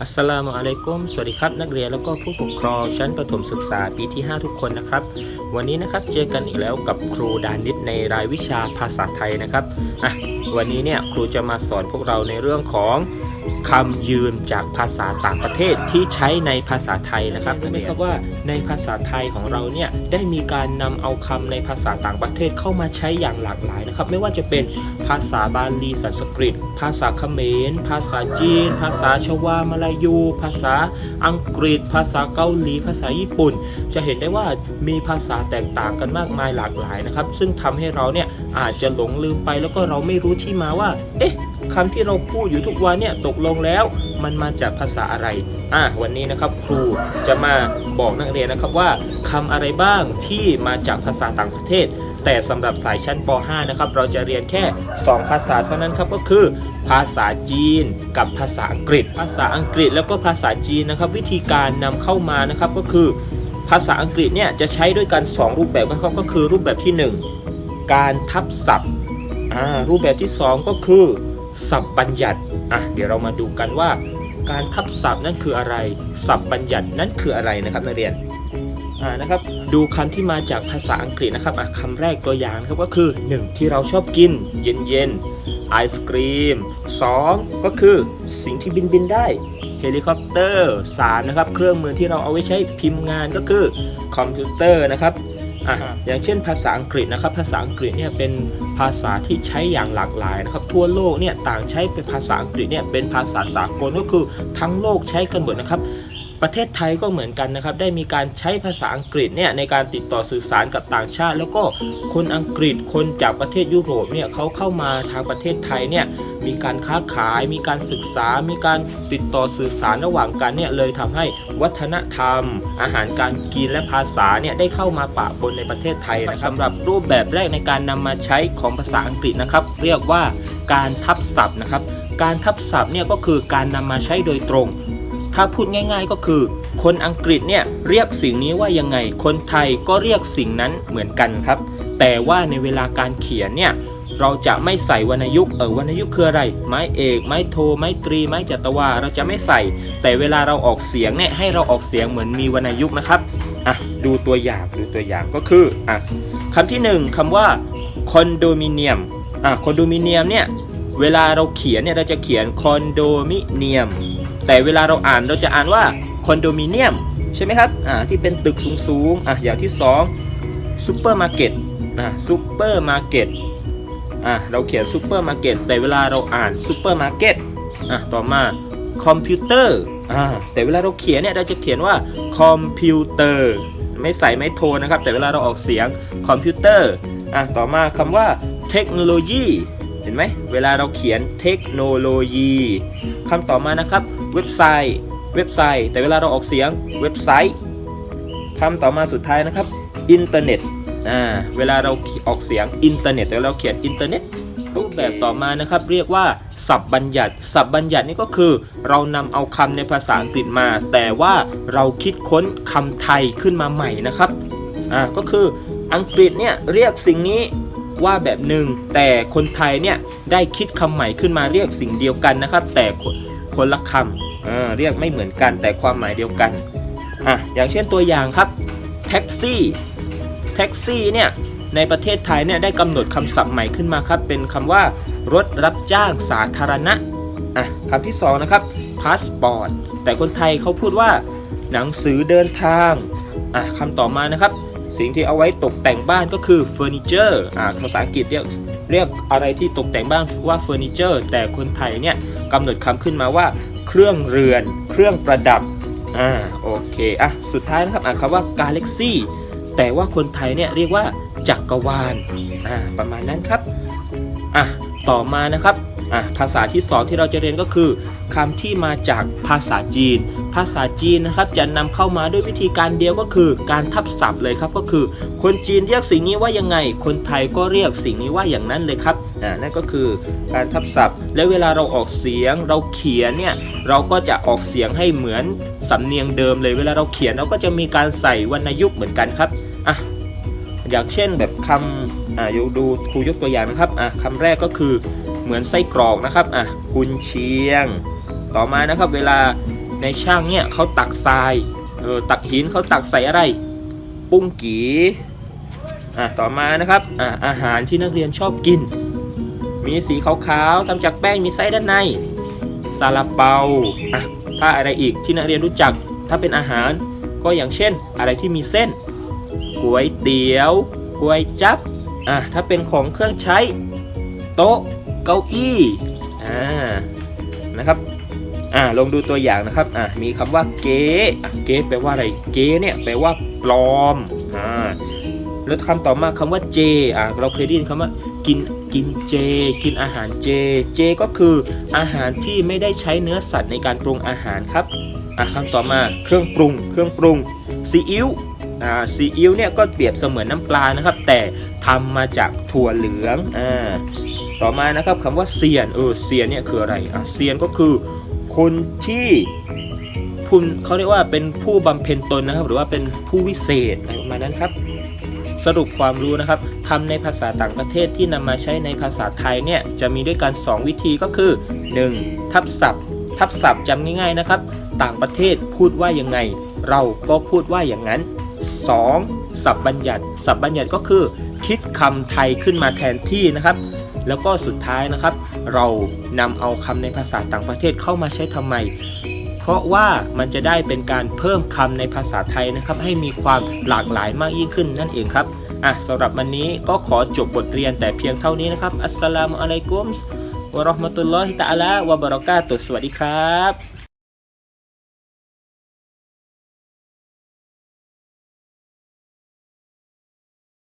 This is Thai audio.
อัสสลามุอะลัยกุมสวัสดีครับ นักเรียนแล้วก็ผู้ปกครองชั้นประถมศึกษาปีที่ 5 ทุกคนนะครับ วันนี้นะครับเจอกันอีกแล้วกับครูดานิตในรายวิชาภาษาไทยนะครับอะวันนี้เนี่ยครูจะมาสอนพวกเราในเรื่องของ คำยืมจากภาษาต่างประเทศที่ใช้ในภาษาไทยนะครับรู้ไหมครับว่าในภาษาไทยของเราเนี่ยได้มีการนำเอาคำในภาษาต่างประเทศเข้ามาใช้อย่างหลากหลายนะครับ ไม่ว่าจะเป็นภาษาบาลีสันสกฤต ภาษาเขมร ภาษาจีน ภาษาชวามาลายู ภาษาอังกฤษ ภาษาเกาหลี ภาษาญี่ปุ่น จะเห็นได้ว่ามีภาษาแตกต่างกันมากมายหลากหลายนะครับ ซึ่งทำให้เราเนี่ยอาจจะหลงลืมไปแล้วก็เราไม่รู้ที่มาว่า เอ๊ะ คำที่เราพูดอยู่ทุกวันเนี่ยตกลงแล้วมันมาจากภาษาอะไรอะวันนี้นะครับครูจะมาบอกนักเรียนนะครับว่าคำอะไรบ้างที่มาจากภาษาต่างประเทศ แต่สำหรับสายชั้นป .5 นะครับเราจะเรียนแค่ 2 ภาษาเท่านั้นครับก็คือ ภาษาจีนกับภาษาอังกฤษ ภาษาอังกฤษแล้วก็ภาษาจีนนะครับ วิธีการนำเข้ามานะครับก็คือ ภาษาอังกฤษเนี่ยจะใช้ด้วยกัน 2 รูปแบบนะครับก็คือรูปแบบที่ 1 การทับศัพท์อ่ารูปแบบที่ 2 ก็คือ ศัพท์บัญญัติอะเดี๋ยวเรามาดูกันว่า การทับศัพท์นั่นคืออะไร ศัพท์บัญญัตินั่นคืออะไรนะครับนักเรียนอ่านะครับดูคำที่มาจากภาษาอังกฤษนะครับอะคำแรกตัวอย่างครับก็คือ 1 ที่เราชอบกิน เย็นเย็นๆไอศครีม 2 ก็คือสิ่งที่บินบินได้เฮลิคอปเตอร์3นะครับเครื่องมือที่เราเอาไว้ใช้พิมพ์งานก็คือคอมพิวเตอร์นะครับ อะอย่างเช่นภาษาอังกฤษนะครับ ภาษาอังกฤษเนี่ยเป็นภาษาที่ใช้อย่างหลากหลายนะครับ ทั่วโลกเนี่ยต่างใช้เป็นภาษาอังกฤษเนี่ยเป็นภาษาสากลก็คือทั้งโลกใช้กันหมดนะครับประเทศไทยก็เหมือนกันนะครับ ได้มีการใช้ภาษาอังกฤษเนี่ยในการติดต่อสื่อสารกับต่างชาติ แล้วก็คนอังกฤษคนจากประเทศยุโรปเนี่ยเขาเข้ามาทางประเทศไทยเนี่ย มีการค้าขาย มีการศึกษา มีการติดต่อสื่อสารระหว่างกันเนี่ยเลยทำให้วัฒนธรรม อาหารการกินและภาษาเนี่ยได้เข้ามาปะปนในประเทศไทยนะครับสำหรับรูปแบบแรกในการนำมาใช้ของภาษาอังกฤษนะครับ เรียกว่าการทับศัพท์นะครับ การทับศัพท์เนี่ยก็คือการนำมาใช้โดยตรง ถ้าพูดง่าย ๆก็คือ คนอังกฤษเนี่ยเรียกสิ่งนี้ว่ายังไง คนไทยก็เรียกสิ่งนั้นเหมือนกันครับ แต่ว่าในเวลาการเขียนเนี่ย เราจะไม่ใส่วรรณยุกต์เออวรรณยุกต์คืออะไร ไม้เอก ไม้โท ไม้ตรี ไม้จัตวา เราจะไม่ใส่ แต่เวลาเราออกเสียงเนี่ยให้เราออกเสียงเหมือนมีวรรณยุกต์นะครับอะดูตัวอย่างดูตัวอย่างก็คืออะคำที่หนึ่งคำว่าคอนโดมิเนียมอะคอนโดมิเนียมเนี่ยเวลาเราเขียนเนี่ยเราจะเขียนคอนโดมิเนียมแต่เวลาเราอ่านเราจะอ่านว่าคอนโดมิเนียมใช่ไหมครับอ่าที่เป็นตึกสูงๆอะอย่างที่2ซูเปอร์มาร์เก็ตอ่าซูเปอร์มาร์เก็ต อะเราเขียนซูเปอร์มาร์เก็ตแต่เวลาเราอ่านซูเปอร์มาร์เก็ตอะต่อมาคอมพิวเตอร์อ่าแต่เวลาเราเขียนเนี่ยเราจะเขียนว่าคอมพิวเตอร์ไม่ใส่ไม่โทนะครับ แต่เวลาเราออกเสียงคอมพิวเตอร์อะต่อมาคำว่าเทคโนโลยีเห็นไหมเวลาเราเขียนเทคโนโลยีคำต่อมานะครับ เว็บไซต์เว็บไซต์ แต่เวลาเราออกเสียงเว็บไซต์คำต่อมาสุดท้ายนะครับอินเทอร์เน็ต อ่าเวลาเราออกเสียงอินเทอร์เน็ตแต่เราเขียนอินเทอร์เน็ตรูปแบบต่อมานะครับ เรียกว่าศัพท์บัญญัติศัพท์บัญญัตินี่ก็คือ เรานำเอาคำในภาษาอังกฤษมา แต่ว่าเราคิดค้นคำไทยขึ้นมาใหม่นะครับอ่าก็คืออังกฤษเนี่ยเรียกสิ่งนี้ว่าแบบหนึ่งแต่คนไทยเนี่ยได้คิดคำใหม่ขึ้นมาเรียกสิ่งเดียวกันนะครับ แต่คนคนละคำอ่าเรียกไม่เหมือนกันแต่ความหมายเดียวกันอะอย่างเช่นตัวอย่างครับแท็กซี่ แท็กซี่เนี่ยในประเทศไทยเนี่ยได้กำหนดคำศัพท์ใหม่ขึ้นมาครับ เป็นคำว่ารถรับจ้างสาธารณะอะคำที่สองนะครับพาสปอร์ตแต่คนไทยเขาพูดว่า หนังสือเดินทางอะคำต่อมานะครับ สิ่งที่เอาไว้ตกแต่งบ้านก็คือเฟอร์นิเจอร์อ่าภาษาอังกฤษเรียกเรียกอะไรที่ตกแต่งบ้านว่าเฟอร์นิเจอร์แต่คนไทยเนี่ยกำหนดคำขึ้นมาว่า เครื่องเรือน เครื่องประดับอ่าโอเคอะสุดท้ายนะครับอ่านคำว่ากาแล็กซี่ แต่ว่าคนไทยเนี่ยเรียกว่าจักรวาลอ่าประมาณนั้นครับอะต่อมานะครับอะภาษาที่สองที่เราจะเรียนก็คือคำที่มาจากภาษาจีน ภาษาจีนนะครับจะนำเข้ามาด้วยวิธีการเดียวก็คือ การทับศัพท์เลยครับก็คือ คนจีนเรียกสิ่งนี้ว่ายังไง คนไทยก็เรียกสิ่งนี้ว่าอย่างนั้นเลยครับอ่านั่นก็คือการทับศัพท์ และเวลาเราออกเสียงเราเขียนเนี่ยเราก็จะออกเสียงให้เหมือนสำเนียงเดิมเลยเวลาเราเขียนเราก็จะมีการใส่วรรณยุกต์เหมือนกันครับ อะอย่างเช่นแบบคำอ่าอยู่ดูครูยกตัวอย่างนะครับอะคำแรกก็คือเหมือนไส้กรอกนะครับอะกุนเชียง ต่อมานะครับเวลาในช่างเนี่ยเขาตักทรายเออตักหินเขาตักใส่อะไร ปุ้งกีอะต่อมานะครับอะอาหารที่นักเรียนชอบกิน มีสีขาวๆทำจากแป้งมีไส้ด้านในซาลาเปาอะถ้าอะไรอีกที่นักเรียนรู้จักถ้าเป็นอาหารก็อย่างเช่นอะไรที่มีเส้น ก๋วยเตี๋ยวก๋วยจับอะถ้าเป็นของเครื่องใช้ โต๊ะ เก้าอี้อ่านะครับอ่าลองดูตัวอย่างนะครับอ่ามีคำว่าเก๊เก๊แปลว่าอะไรเก๊เนี่ยแปลว่าปลอมอ่าแล้วคำต่อมาคำว่าเจอะเราเคยได้ยินคำว่ากินกินเจ กินอาหารเจ เจก็คืออาหารที่ไม่ได้ใช้เนื้อสัตว์ในการปรุงอาหารครับอะคำต่อมาเครื่องปรุง เครื่องปรุงซีอิ๊ว ซีอิ๊วเนี่ยก็เปรียบเสมือนน้ำปลานะครับ แต่ทำมาจากถั่วเหลืองอ่าต่อมานะครับคำว่าเซียนเออเซียนเนี่ยคืออะไรอะเซียนก็คือคนที่คุณเขาเรียกว่าเป็นผู้บำเพ็ญตนนะครับ หรือว่าเป็นผู้วิเศษอะไรประมาณนั้นครับ สรุปความรู้นะครับคำในภาษาต่างประเทศที่นำมาใช้ในภาษาไทยเนี่ยจะมีด้วยกัน 2 วิธีก็คือ 1. ทับศัพท์ ทับศัพท์จำง่ายๆนะครับ ต่างประเทศพูดว่ายังไง เราก็พูดว่าอย่างนั้น 2. ศัพท์บัญญัติ ศัพท์บัญญัติก็คือ คิดคำไทยขึ้นมาแทนที่นะครับ แล้วก็สุดท้ายนะครับ เรานำเอาคำในภาษาต่างประเทศเข้ามาใช้ทำไม เพราะว่ามันจะได้เป็นการเพิ่มคำในภาษาไทยนะครับ ให้มีความหลากหลายมากยิ่งขึ้นนั่นเองครับอะสำหรับวันนี้ก็ขอจบบทเรียนแต่เพียงเท่านี้นะครับอัสสลามุอะลัยกุมวะเราะห์มะตุลลอฮิตะอาลาวะบะเราะกาตุสวัสดีครับ